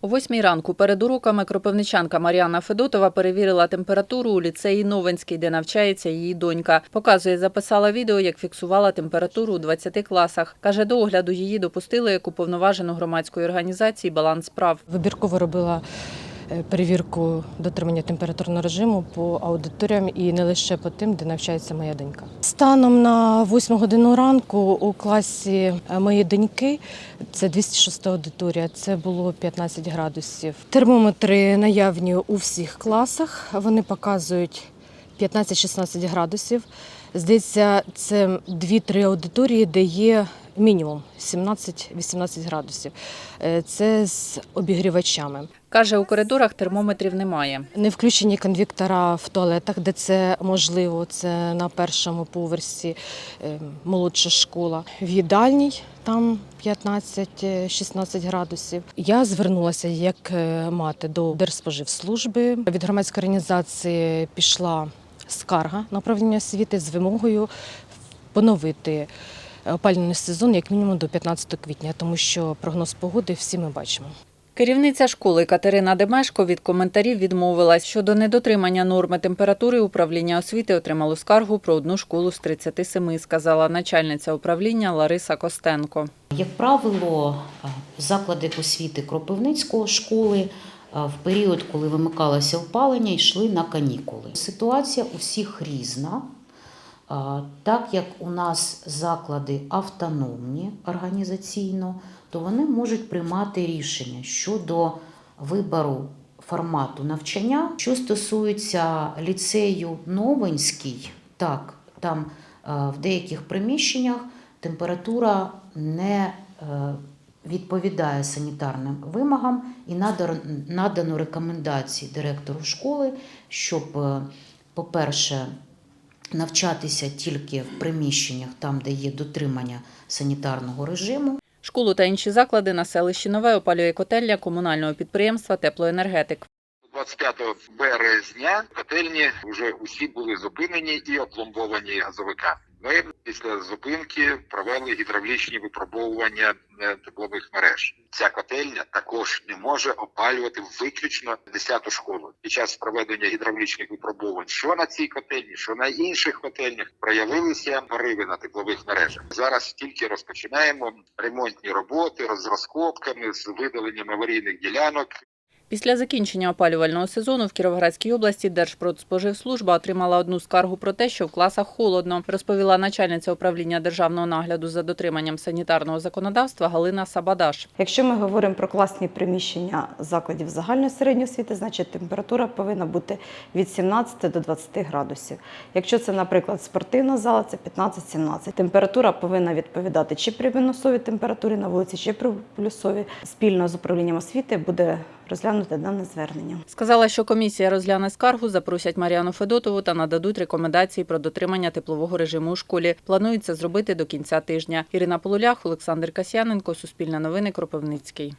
О восьмій ранку перед уроками кропивничанка Мар'яна Федотова перевірила температуру у ліцеї Новинський, де навчається її донька. Показує, записала відео, як фіксувала температуру у 20 класах. Каже, до огляду її допустили як уповноважену громадської організації «Баланс прав. Вибірково робила перевірку дотримання температурного режиму по аудиторіям і не лише по тим, де навчається моя донька. Станом на 8 годину ранку у класі е, моєї доньки, це 206 аудиторія, це було 15 градусів. Термометри наявні у всіх класах. Вони показують 15-16 градусів. Здається, це 2-3 аудиторії, де є мінімум 17-18 градусів. Е, Це з обігрівачами. Каже, у коридорах термометрів немає. Не включені конвіктора в туалетах, де це можливо. Це на першому поверсі е, молодша школа. В їдальній там 15-16 градусів. Я звернулася як е, мати до Держспоживслужби. Від громадської організації пішла скарга на управління освіти з вимогою поновити опалювальний сезон як мінімум до 15 квітня, тому що прогноз погоди всі ми бачимо. Керівниця школи Катерина Демешко від коментарів відмовилась. Щодо недотримання норми температури управління освіти отримало скаргу про одну школу з 37, сказала начальниця управління Лариса Костенко. Як правило, е, заклади освіти Кропивницького школи е, в період, коли вимикалося опалення, йшли на канікули. Ситуація у всіх різна. Е, Так як у нас заклади автономні організаційно, то вони можуть приймати рішення щодо вибору формату навчання. Що стосується ліцею Новинський, так, там е, в деяких приміщеннях температура не е, відповідає санітарним вимогам і надано, надано рекомендації директору школи, щоб, е, по-перше, навчатися тільки в приміщеннях, там, де є дотримання санітарного режиму. Школу та інші заклади на селищі Нове опалює котельня комунального підприємства Теплоенергетик. 25 березня котельні вже усі були зупинені і опломбовані газовика. Ми після зупинки провели гідравлічні випробовування е, теплових мереж. Ця котельня також не може опалювати виключно 10-ту школу. Під час проведення гідравлічних випробувань, що на цій котельні, що на інших котельнях, проявилися пориви на теплових мережах. Зараз тільки розпочинаємо ремонтні роботи з розкопками, з видаленням аварійних ділянок. Після закінчення опалювального сезону в Кіровоградській області Держпродспоживслужба отримала одну скаргу про те, що в класах холодно, розповіла начальниця управління державного нагляду за дотриманням санітарного законодавства Галина Сабадаш. Якщо ми говоримо про класні приміщення закладів загальної середньої освіти, значить температура повинна бути від 17 до 20 градусів. Якщо це, наприклад, спортивна зала, це 15-17. Температура повинна відповідати чи при мінусовій температурі на вулиці, чи при плюсовій. Спільно з управлінням освіти буде розглянути дане звернення. Сказала, що комісія розгляне скаргу, запросять Маріану Федотову та нададуть рекомендації про дотримання теплового режиму у школі. Планують це зробити до кінця тижня. Ірина Полулях, Олександр Касьяненко, Суспільне новини, Кропивницький.